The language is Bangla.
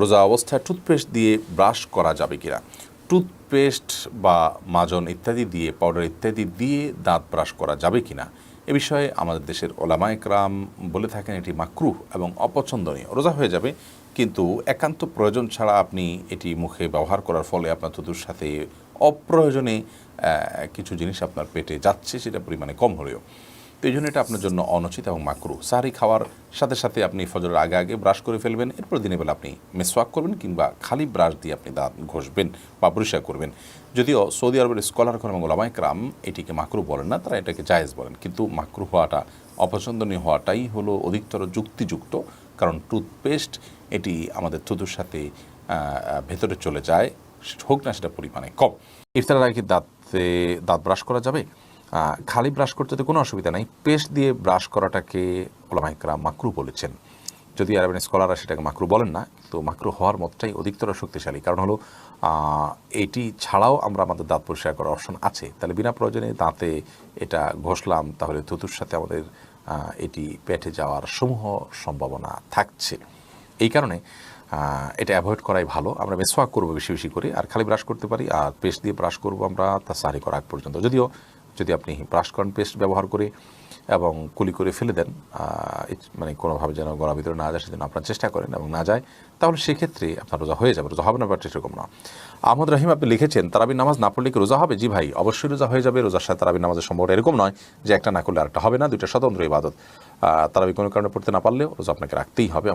রোজা অবস্থায় টুথপেস্ট দিয়ে ব্রাশ করা যাবে কিনা? টুথপেস্ট বা মাজন ইত্যাদি দিয়ে পাউডার ইত্যাদি দিয়ে দাঁত ব্রাশ করা যাবে কিনা? এ বিষয়ে আমাদের দেশের ওলামায়করাম বলে থাকেন এটি মাকরুহ এবং অপছন্দনীয়। রোজা হয়ে যাবে, কিন্তু একান্ত প্রয়োজন ছাড়া আপনি এটি মুখে ব্যবহার করার ফলে আপনার থুতুর সাথে অপ্রয়োজনে কিছু জিনিস আপনার পেটে যাচ্ছে, সেটা পরিমাণে কম হলেও। তো এই জন্য এটা আপনার জন্য অনুচিত এবং মাকরু। সাহারি খাওয়ার সাথে সাথে আপনি ফজরের আগে আগে ব্রাশ করে ফেলবেন এরপর দিনের বেলা আপনি মেসওয়াক করবেন কিংবা খালি ব্রাশ দিয়ে আপনি দাঁত ঘষবেন বা পরিষ্কার করবেন। যদিও সৌদি আরবের স্কলার এবং ওলামায় ক্রাম এটিকে মাকরু বলেন না, তারা এটাকে জায়েজ বলেন। কিন্তু মাকরু হওয়াটা, অপছন্দনীয় হওয়াটাই হলো অধিকতর যুক্তিযুক্ত, কারণ টুথপেস্ট এটি আমাদের থুতুর সাথে ভেতরে চলে যায়, হোক না সেটা পরিমাণে কম। ইফতারের আগে দাঁতে দাঁত ব্রাশ করা যাবে? খালি ব্রাশ করতে তো কোনো অসুবিধা নাই। পেস্ট দিয়ে ব্রাশ করাটাকে ওলামাইকরা মাকরু বলেছেন। যদি আরবেন স্কলাররা সেটাকে মাকরু বলেন না, তো মাকরু হওয়ার মতটাই অধিকতর শক্তিশালী। কারণ হলো এটি ছাড়াও আমরা আমাদের দাঁত পরিষ্কার করার অপশন আছে। তাহলে বিনা প্রয়োজনে দাঁতে এটা ঘষলাম, তাহলে থুতুর সাথে আমাদের এটি পেটে যাওয়ার সমূহ সম্ভাবনা থাকছে। এই কারণে এটা অ্যাভয়েড করাই ভালো। আমরা মেসওয়াক করব বেশি বেশি করে, আর খালি ব্রাশ করতে পারি, আর পেস্ট দিয়ে ব্রাশ করব আমরা তা সারি করা আগ পর্যন্ত। যদিও যদি আপনি ব্রাশ করেন পেস্ট ব্যবহার করে এবং কুলি করে ফেলে দেন মানে কোনোভাবে যেন গলার ভিতরে না যায়, সেজন্য আপনার চেষ্টা করেন এবং না যায়, তাহলে সেক্ষেত্রে আপনার রোজা হয়ে যাবে। রোজা হবে না ব্যাপারটা সেরকম না আহমদ রহিম আপনি লিখেছেন তারাবি নামাজ না পড়লে কি রোজা হবে? জি ভাই, অবশ্যই রোজা হয়ে যাবে। রোজার সাথে তারাবি নামাজের সম্ভব এরকম নয় যে একটা না করলে আরেকটা হবে না, দুইটা স্বতন্ত্র ইবাদত। তারাবি কোনো কারণে পড়তে না পারলেও রোজা আপনাকে রাখতেই হবে।